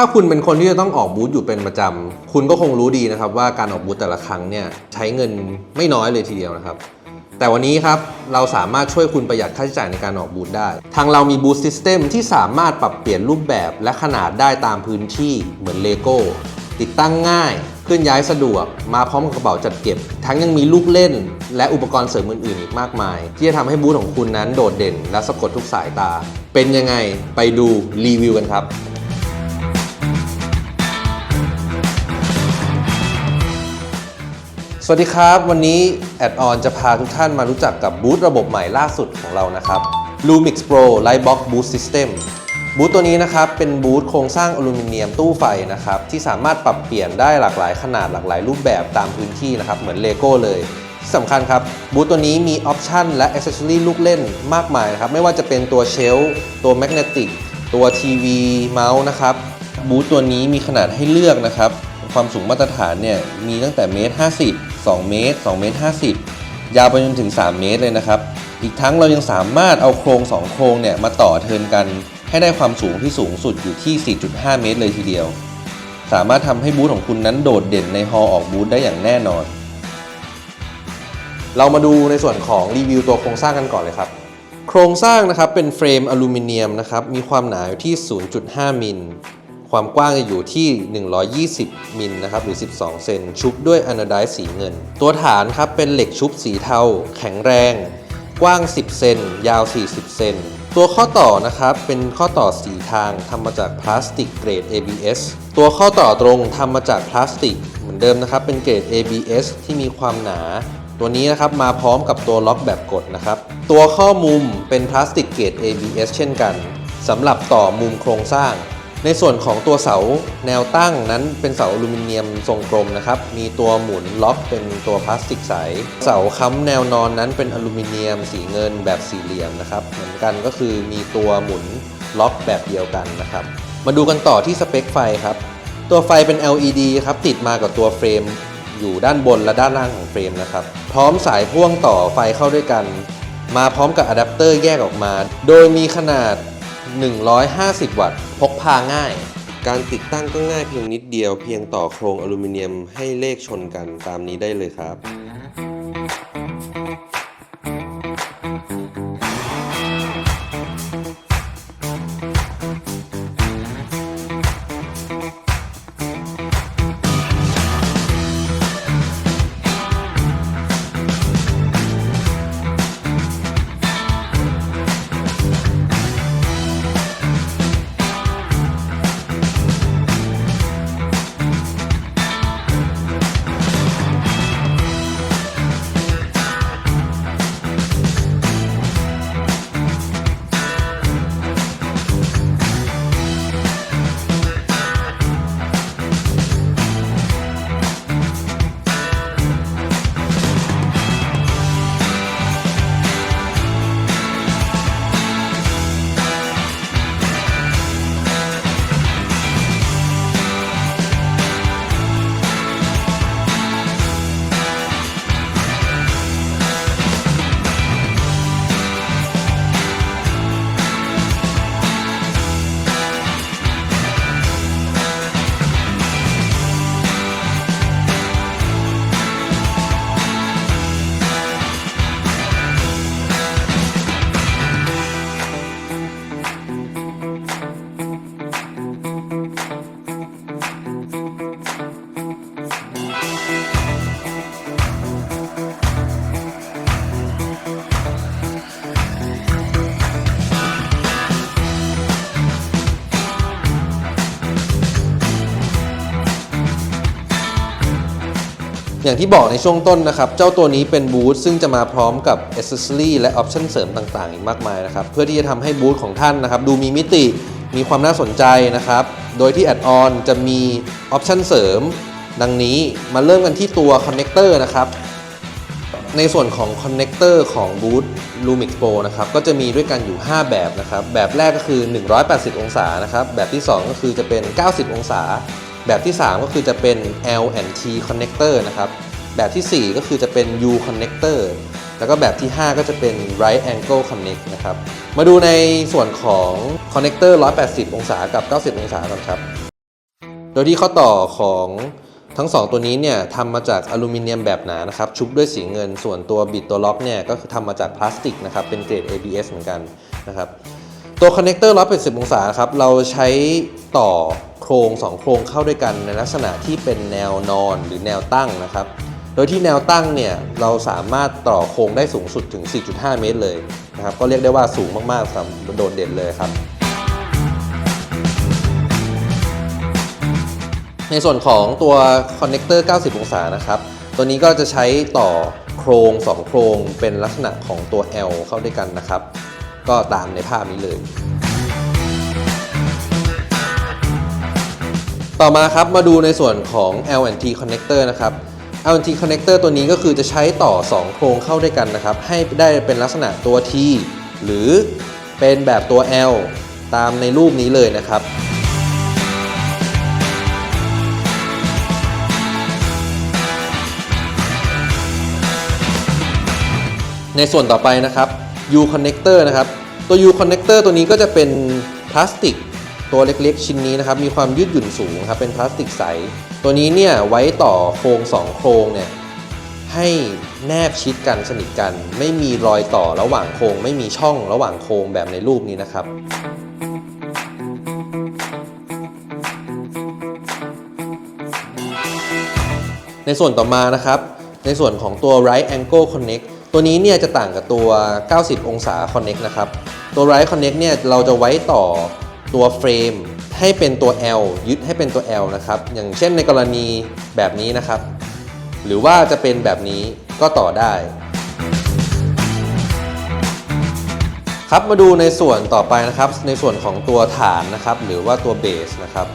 ถ้าคุณเป็นคนที่จะต้องออกบูธอยู่เป็นประจำ คุณก็คงรู้ดีนะครับว่าการออกบูธแต่ละครั้งเนี่ยใช้เงินไม่น้อยเลยทีเดียวนะครับ แต่วันนี้ครับเราสามารถช่วยคุณประหยัดค่าใช้จ่ายในการออกบูธได้ ทางเรามีบูธซิสเต็มที่สามารถปรับเปลี่ยนรูปแบบและขนาดได้ตามพื้นที่เหมือนเลโก้ติดตั้งง่ายเคลื่อนย้ายสะดวก มาพร้อมกับกระเป๋าจัดเก็บ ทั้งยังมีลูกเล่น และอุปกรณ์เสริมอื่นๆอีกมากมาย ที่จะทำให้บูธของคุณนั้นโดดเด่น และสะกดทุกสายตา เป็นยังไงไปดูรีวิวกันครับ สวัสดีครับ วันนี้แอดออนจะพาทุกท่านมารู้จักกับบูธระบบใหม่ล่าสุดของเรานะครับ Lumix Pro Lightbox Boost System บูธตัวนี้นะครับเป็นบูธโครงสร้างอลูมิเนียมตู้ไฟนะครับที่สามารถปรับเปลี่ยนได้หลากหลายขนาดหลากหลายรูปแบบตามพื้นที่นะครับเหมือนเลโก้เลยที่สำคัญครับบูธตัวนี้มีออปชันและอ c เซ s ซอรีลูกเล่นมากมายนะครับไม่ว่าจะเป็นตัวเชลตัวแมกเนติกตัวทีวีเมาส์นะครับบูธตัวนี้มีขนาดให้เลือกนะครับความสูงมาตรฐานเนี่ยมีตั้งแต่เมตร50 2 เมตร 2 เมตร 50 ยาวไปจนถึง 3 เมตรเลยนะครับ อีกทั้งเรายังสามารถเอาโครง 2 โครงเนี่ยมาต่อเทินกัน ให้ได้ความสูงที่สูงสุดอยู่ที่ 4.5 เมตรเลยทีเดียว สามารถทำให้บูธของคุณนั้นโดดเด่นในฮอออกบูธได้อย่างแน่นอน เรามาดูในส่วนของรีวิวตัวโครงสร้างกันก่อนเลยครับโครงสร้างนะครับเป็นเฟรมอลูมิเนียมนะครับมีความหนาอยู่ที่ 0.5 มิล ความกว้างจะอยู่ที่ 120 มิลนะครับหรือ 12 เซนชุบด้วยอน d ไดสีเงิน ตัวฐานครับเป็นเหล็กชุบสีเทา แข็งแรง กว้าง 10 เซนยาว 40 เซนตัวข้อต่อนะครับเป็นข้อต่อสีทางทำมาจากพลาสติกเกรด ABS ตัวข้อต่อตรงทำมาจากพลาสติกเหมือนเดิมนะครับเป็นเกรด ABS ที่มีความหนาตัวนี้นะครับมาพร้อมกับตัวล็อกแบบกดนะครับ ตัวข้อมุมเป็นพลาสติกเกรด ABS เช่นกันสำหรับต่อมุมโครงสร้าง ในส่วนของตัวเสาแนวตั้งนั้นเป็นเสาอลูมิเนียมทรงกลมนะครับ มีตัวหมุนล็อกเป็นตัวพลาสติกใส เสาค้ำแนวนอนนั้นเป็นอลูมิเนียมสีเงินแบบสี่เหลี่ยมนะครับ เหมือนกันก็คือมีตัวหมุนล็อกแบบเดียวกันนะครับ มาดูกันต่อที่สเปคไฟครับ ตัวไฟเป็น LED ครับติดมากับตัวเฟรม อยู่ด้านบนและด้านล่างของเฟรมนะครับ พร้อมสายพ่วงต่อไฟเข้าด้วยกัน มาพร้อมกับอะแดปเตอร์แยกออกมา โดยมีขนาด 150 วัตต์ พกพาง่าย การติดตั้งก็ง่ายเพียงนิดเดียว เพียงต่อโครงอลูมิเนียมให้เลขชนกันตามนี้ได้เลยครับ อย่างที่บอกในช่วงต้นนะครับ เจ้าตัวนี้เป็นบูธซึ่งจะมาพร้อมกับอ c เซ s ซอรีและออปชันเสริมต่างๆ อีกมากมายนะครับ เพื่อที่จะทำให้บูธของท่านนะครับ ดูมีมิติมีความน่าสนใจนะครับ โดยที่แอดออนจะมีออปชันเสริม ดังนี้มาเริ่มกันที่ตัวคอนเน c เตอร์นะครับ ในส่วนของคอนเน c เตอร์ของบูธ Lumix Pro นะครับ ก็จะมีด้วยกันอยู่ 5 แบบนะครับ แบบแรกก็คือ 180 องศานะครับ แบบที่ 2 ก็คือจะเป็น 90 องศา แบบที่ 3 ก็คือจะเป็น L and T connector นะครับ แบบทีสี่ 4 ก็คือจะเป็น U connector แล้วก็แบบที่ 5 ก็จะเป็น right angle connect นะครับ มาดูในส่วนของ connector 180 องศากับ 90 องศาก่อนครับ โดยที่ข้อต่อของทั้ง 2 ตัวนี้เนี่ยทำมาจากอลูมิเนียมแบบหนานะครับ ชุบด้วยสีเงิน ส่วนตัวบิดตัวล็อกเนี่ยก็คือทำมาจากพลาสติกนะครับ เป็นเกรด ABS เหมือนกันนะครับ ตัวคอนเนคเตอร์180 องศาครับ เราใช้ต่อ ครง2โครงเข้าด้วยกันในลักษณะที่เป็นแนวนอนหรือแนวตั้งนะครับ โดยที่แนวตั้งเนี่ยเราสามารถต่อโครงได้สูงสุดถึง 4.5 เมตรเลยนะครับ ก็เรียกได้ว่าสูงมากๆสำหรับโดดเด่นเลยครับ ในส่วนของตัวคอนเนคเตอร์ 90 องศานะครับ ตัวนี้ก็จะใช้ต่อโครง 2 โครงเป็นลักษณะของตัว L เข้าด้วยกันนะครับ ก็ตามในภาพนี้เลย ต่อมาครับมาดูในส่วนของ L&T connector นะครับ L&T connector ตัวนี้ก็คือจะใช้ต่อ 2 โครงเข้าด้วยกันนะครับ ให้ได้เป็นลักษณะตัว T หรือเป็นแบบตัว L ตามในรูปนี้เลยนะครับในส่วนต่อไปนะครับ U connector นะครับ ตัว U connector ตัวนี้ก็จะเป็นพลาสติก ตัวเล็กๆ ชิ้นนี้นะครับมีความยืดหยุ่นสูงครับเป็นพลาสติกใส ตัวนี้เนี่ยไว้ต่อโครง 2 โครงเนี่ยให้แนบชิดกันสนิทกัน ไม่มีรอยต่อระหว่างโครง ไม่มีช่องระหว่างโครงแบบในรูปนี้นะครับในส่วนต่อมานะครับ ในส่วนของตัว right angle connect ตัวนี้เนี่ยจะต่างกับตัว 90 องศา connect นะครับ ตัว right connect เนี่ยเราจะไว้ต่อ ตัวเฟรมให้เป็นตัว L ยึดให้เป็นตัว L นะครับ อย่างเช่นในกรณีแบบนี้นะครับ หรือว่าจะเป็นแบบนี้ก็ต่อได้ ครับมาดูในส่วนต่อไปนะครับ ในส่วนของตัวฐานนะครับ หรือว่าตัวเบสนะครับ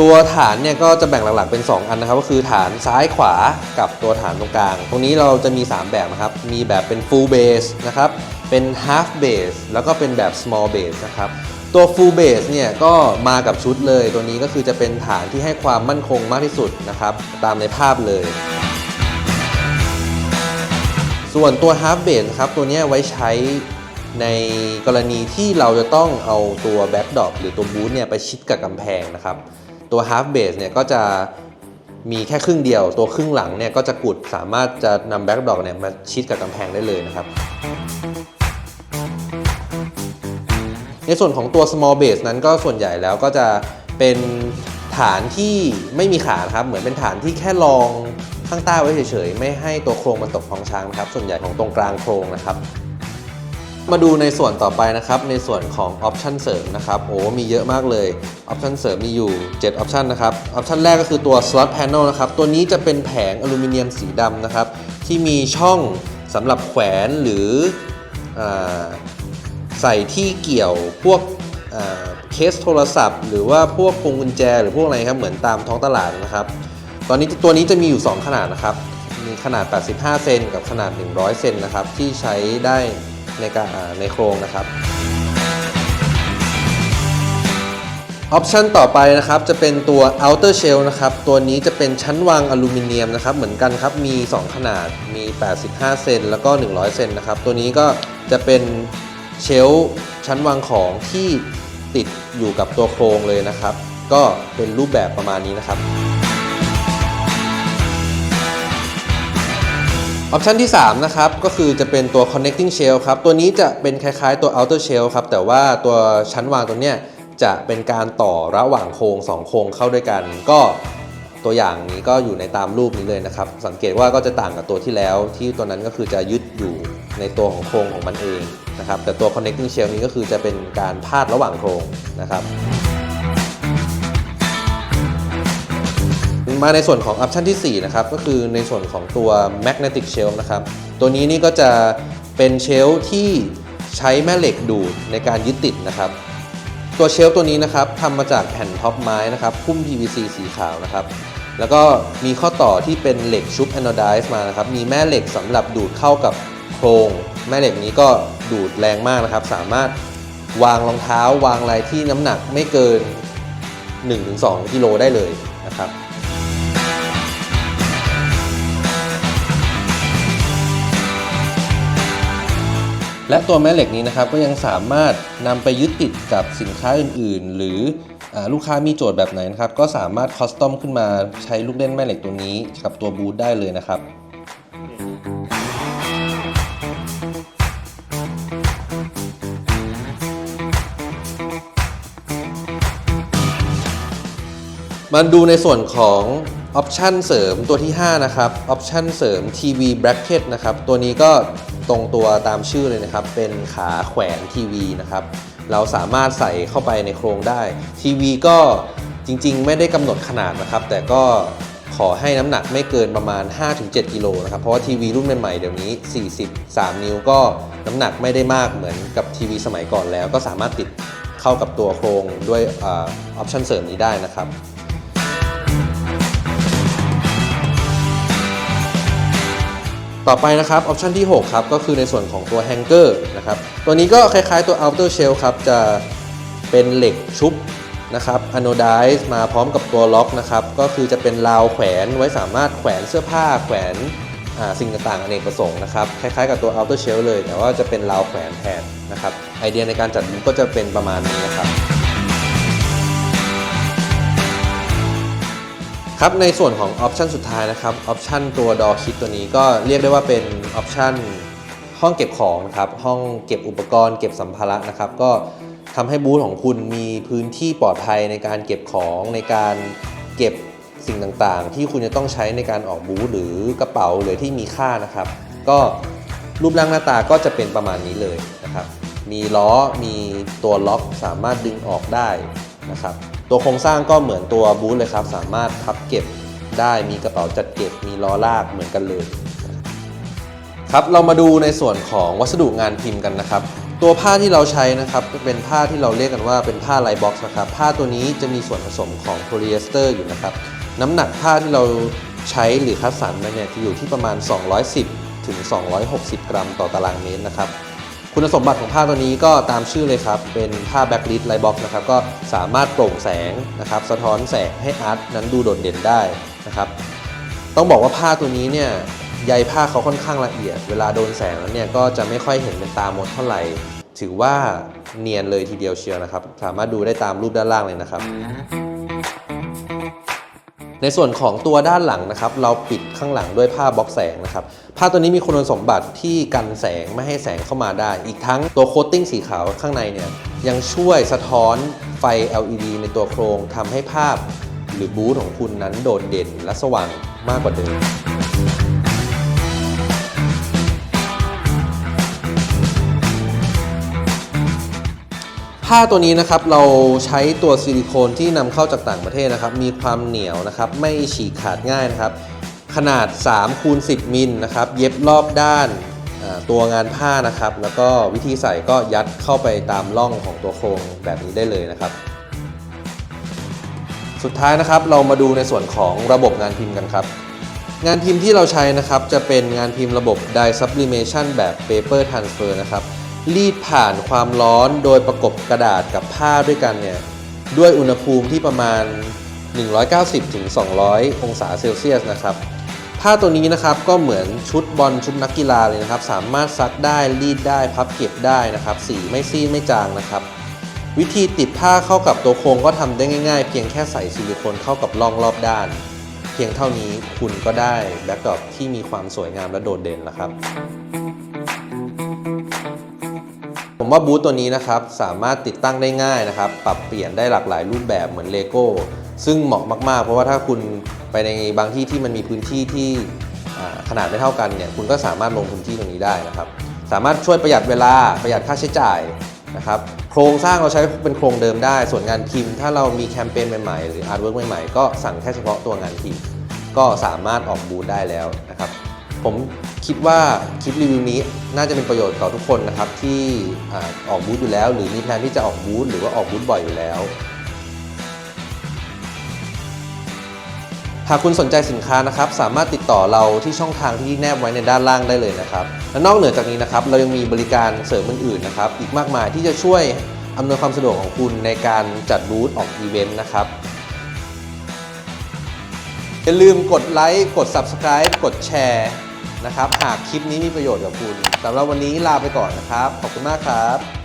ตัวฐานเนี่ยก็จะแบ่งหลักๆเป็น 2 อันนะครับ ก็คือฐานซ้ายขวากับตัวฐานตรงกลาง ตรงนี้เราจะมี 3 แบบนะครับ มีแบบเป็น full base นะครับ เป็น half base แล้วก็เป็นแบบ small base นะครับ ตัว full base เนี่ยก็มากับชุดเลย ตัวนี้ก็คือจะเป็นฐานที่ให้ความมั่นคงมากที่สุดนะครับ ตามในภาพเลย ส่วนตัว half base ครับ ตัวนี้ไว้ใช้ในกรณีที่เราจะต้องเอาตัว backdrop หรือตัว boot เนี่ยไปชิดกับกำแพงนะครับ ตัว half base เนี่ยก็จะมีแค่ครึ่งเดียว ตัวครึ่งหลังเนี่ยก็จะกุดสามารถจะนำ backdrop เนี่ยมาชิดกับกำแพงได้เลยนะครับ ในส่วนของตัว small base นั้นก็ส่วนใหญ่แล้วก็จะเป็นฐานที่ไม่มีขาครับ เหมือนเป็นฐานที่แค่รองข้างใต้ไว้เฉยๆ ไม่ให้ตัวโครงมันตกท้องช้างนะครับ ส่วนใหญ่ของตรงกลางโครงนะครับ มาดูในส่วนต่อไปนะครับ ในส่วนของออปชันเสริมนะครับ โอ้ มีเยอะมากเลย ออปชันเสริมมีอยู่ 7 ออปชันนะครับ ออปชันแรกก็คือตัว slot panel นะครับ ตัวนี้จะเป็นแผงอลูมิเนียมสีดำนะครับ ที่มีช่องสำหรับแขวนหรืออ ใส่ที่เกี่ยวพวกเคสโทรศัพท์ หรือว่าพวกพวงกุญแจ หรือพวกอะไรครับเหมือนตามท้องตลาดนะครับ ตอนนี้ตัวนี้จะมีอยู่ 2 ขนาดนะครับมีขนาด 85 เซนกับขนาด 100 เซนนะครับที่ใช้ได้ในกาในโครงนะครับออปชันต่อไปนะครับจะเป็นตัว outer shell นะครับตัวนี้จะเป็นชั้นวางอลูมิเนียมนะครับเหมือนกันครับมี 2 ขนาดมี 85 เซนแล้วก็ 100 เซนนะครับตัวนี้ก็จะเป็น เชลชั้นวางของที่ติดอยู่กับตัวโครงเลยนะครับ ก็เป็นรูปแบบประมาณนี้นะครับออปชันที่ 3 นะครับ ก็คือจะเป็นตัว connecting shell ครับ ตัวนี้จะเป็นคล้ายๆตัว outer shell ครับ แต่ว่าตัวชั้นวางตัวเนี้ยจะเป็นการต่อระหว่างโครง 2 โครงเข้าด้วยกัน ก็ ตัวอย่างนี้ก็อยู่ในตามรูปนี้เลยนะครับ สังเกตว่าก็จะต่างกับตัวที่แล้วที่ตัวนั้นก็คือจะยึดอยู่ในตัวของโครงของมันเองนะครับ แต่ตัว connecting shell นี้ก็คือจะเป็นการพาดระหว่างโครงนะครับ มาในส่วนของออปชันที่ 4 นะครับ ก็คือในส่วนของตัว magnetic shelf นะครับ ตัวนี้นี่ก็จะเป็นเชลฟ์ที่ใช้แม่เหล็กดูดในการยึดติดนะครับตัวเชลฟ์ตัวนี้นะครับทำมาจากแผ่นท็อปไม้นะครับ พุ่ม PVC สีขาวนะครับ แล้วก็มีข้อต่อที่เป็นเหล็กชุบ anodize มานะครับ มีแม่เหล็กสำหรับดูดเข้ากับโครง แม่เหล็กนี้ก็ดูดแรงมากนะครับ สามารถวางรองเท้าวางอะไรที่น้ำหนักไม่เกิน 1-2กิโลได้เลยนะครับและตัวแม่เหล็กนี้นะครับก็ยังสามารถนำไปยึดติดกับสินค้าอื่น ๆ หรือ ลูกค้ามีโจทย์แบบไหนนะครับ ก็สามารถคอสตอมขึ้นมาใช้ลูกเล่นแม่เหล็กตัวนี้กับตัวบูทได้เลยนะครับมาดูในส่วนของออปชันเสริมตัวที่ 5 นะครับออปชันเสริม TV Bracket นะครับ ตัวนี้ก็ตรงตัวตามชื่อเลยนะครับ เป็นขาแขวนทีวีนะครับ เราสามารถใส่เข้าไปในโครงได้ ทีวีก็จริงๆ ไม่ได้กำหนดขนาดนะครับ แต่ก็ขอให้น้ำหนักไม่เกินประมาณ 5-7 กิโลนะครับ เพราะว่าทีวีรุ่นใหม่ๆเดี๋ยวนี้ 43 นิ้วก็น้ำหนักไม่ได้มากเหมือนกับทีวีสมัยก่อนแล้ว ก็สามารถติดเข้ากับตัวโครงด้วยออปชันเสริมนี้ได้นะครับ ต่อไปนะครับออปชันที่ 6 ครับก็คือในส่วนของตัวแฮงเกอร์นะครับตัวนี้ก็คล้ายๆตัว outer shell ครับจะเป็นเหล็กชุบนะครับ anodize มาพร้อมกับตัวล็อกนะครับก็คือจะเป็นราวแขวนไว้สามารถแขวนเสื้อผ้าแขวนสิ่งต่างๆอเนกประสงค์นะครับคล้ายๆกับตัว outer shell เลย แต่ว่าจะเป็นราวแขวนแทนนะครับไอเดียในการจัดมุกก็จะเป็นประมาณนี้นะครับ ครับในส่วนของออปชันสุดท้ายนะครับออปชันตัวดอคิดตัวนี้ก็เรียกได้ว่าเป็นออปชันห้องเก็บของนะครับห้องเก็บอุปกรณ์เก็บสัมภาระนะครับ ก็ทำให้บูธของคุณมีพื้นที่ปลอดภัยในการเก็บของในการเก็บสิ่งต่างๆ ที่คุณจะต้องใช้ในการออกบูธหรือกระเป๋าหรือที่มีค่านะครับ ก็รูปร่างหน้าตาก็จะเป็นประมาณนี้เลยนะครับ มีล้อมีตัวล็อกสามารถดึงออกได้นะครับ ตัวโครงสร้างก็เหมือนตัวบูธเลยครับ สามารถพับเก็บได้มีกระเป๋าจัดเก็บมีล้อลากเหมือนกันเลย ครับเรามาดูในส่วนของวัสดุงานพิมพ์กันนะครับ ตัวผ้าที่เราใช้นะครับเป็นผ้าที่เราเรียกกันว่าเป็นผ้าไลบ็อกซ์นะครับผ้าตัวนี้จะมีส่วนผสมของโพลีเอสเตอร์อยู่นะครับน้ำหนักผ้าที่เราใช้หรือคัดสรรมาเนี่ยจะอยู่ที่ประมาณ 210 ถึง 260 กรัมต่อตารางเมตรนะครับ คุณสมบัติของผ้าตัวนี้ก็ตามชื่อเลยครับ เป็นผ้าแบ็กลิ t ไลบ็อกนะครับ ก็สามารถโปร่งแสงนะครับ สะท้อนแสงให้อาร์ตนั้นดูโดดเด่นได้นะครับ ต้องบอกว่าผ้าตัวนี้เนี่ยใยผ้าเขาค่อนข้างละเอียด เวลาโดนแสงแล้วเนี่ยก็จะไม่ค่อยเห็นเป็นตามดเท่าไหร่ ถือว่าเนียนเลยทีเดียวเชียวนะครับ สามารถดูได้ตามรูปด้านล่างเลยนะครับ ในส่วนของตัวด้านหลังนะครับ เราปิดข้างหลังด้วยผ้าบล็อกแสงนะครับ ผ้าตัวนี้มีคุณสมบัติที่กันแสงไม่ให้แสงเข้ามาได้ อีกทั้งตัวโคตติ้งสีขาวข้างในเนี่ยยังช่วยสะท้อนไฟ LED ในตัวโครงทำให้ภาพหรือบูธของคุณนั้นโดดเด่นและสว่างมากกว่าเดิม ผ้าตัวนี้นะครับเราใช้ตัวซิลิโคนที่นำเข้าจากต่างประเทศนะครับ มีความเหนียวนะครับ ไม่ฉีกขาดง่ายนะครับ ขนาด3คูณ10 มิลนะครับ เย็บรอบด้านตัวงานผ้านะครับ แล้วก็วิธีใส่ก็ยัดเข้าไปตามร่องของตัวโครงแบบนี้ได้เลยนะครับ สุดท้ายนะครับเรามาดูในส่วนของระบบงานพิมพ์กันครับงานพิมพ์ที่เราใช้นะครับจะเป็นงานพิมพ์ระบบ dye sublimation แบบ paper transfer นะครับ รีดผ่านความร้อนโดยประกบกระดาษกับผ้าด้วยกันเนี่ยด้วยอุณหภูมิที่ประมาณ 190-200 องศาเซลเซียสนะครับผ้าตัวนี้นะครับก็เหมือนชุดบอลชุดนักกีฬาเลยนะครับ สามารถซักได้รีดได้พับเก็บได้นะครับ สีไม่ซีดไม่จางนะครับ วิธีติดผ้าเข้ากับตัวโครงก็ทำได้ง่ายๆ เพียงแค่ใส่ซิลิโคนเข้ากับร่องรอบด้าน เพียงเท่านี้คุณก็ได้แบ็กดรอปที่มีความสวยงามและโดดเด่นแล้วครับ ว่าบูธตัวนี้นะครับสามารถติดตั้งได้ง่ายนะครับ ปรับเปลี่ยนได้หลากหลายรูปแบบเหมือนเลโก้ซึ่งเหมาะมาก ๆ เพราะว่าถ้าคุณไปในบางที่ที่มันมีพื้นที่ที่ขนาดไม่เท่ากันเนี่ยคุณก็สามารถลงพื้นที่ตรงนี้ได้นะครับ สามารถช่วยประหยัดเวลาประหยัดค่าใช้จ่ายนะครับโครงสร้างเราใช้เป็นโครงเดิมได้ ส่วนงานพิมพ์ ถ้าเรามีแคมเปญใหม่ๆ หรืออาร์ตเวิร์กใหม่ๆ ก็สั่งแค่เฉพาะตัวงานพิมพ์ ก็สามารถออกบูธได้แล้วนะครับ ผมคิดว่าคลิปรีวิวนี้น่าจะเป็นประโยชน์ต่อทุกคนนะครับ ที่อออกบูธอยู่แล้ว หรือมีแพลนที่จะออกบูธหรือว่าออกบูธบ่อยอยู่แล้ว หากคุณสนใจสินค้านะครับ สามารถติดต่อเราที่ช่องทางที่แนบไว้ในด้านล่างได้เลยนะครับและนอกเหนือจากนี้นะครับ เรายังมีบริการเสริมอื่นๆนะครับ อีกมากมายที่จะช่วยอำนวยความสะดวกของคุณในการจัดบูธออกอีเวนต์นะครับอย่าลืมกดไลค์ กด Subscribe กดแชร์ นะครับ หากคลิปนี้มีประโยชน์กับคุณสำหรับวันนี้ลาไปก่อนนะครับ ขอบคุณมากครับ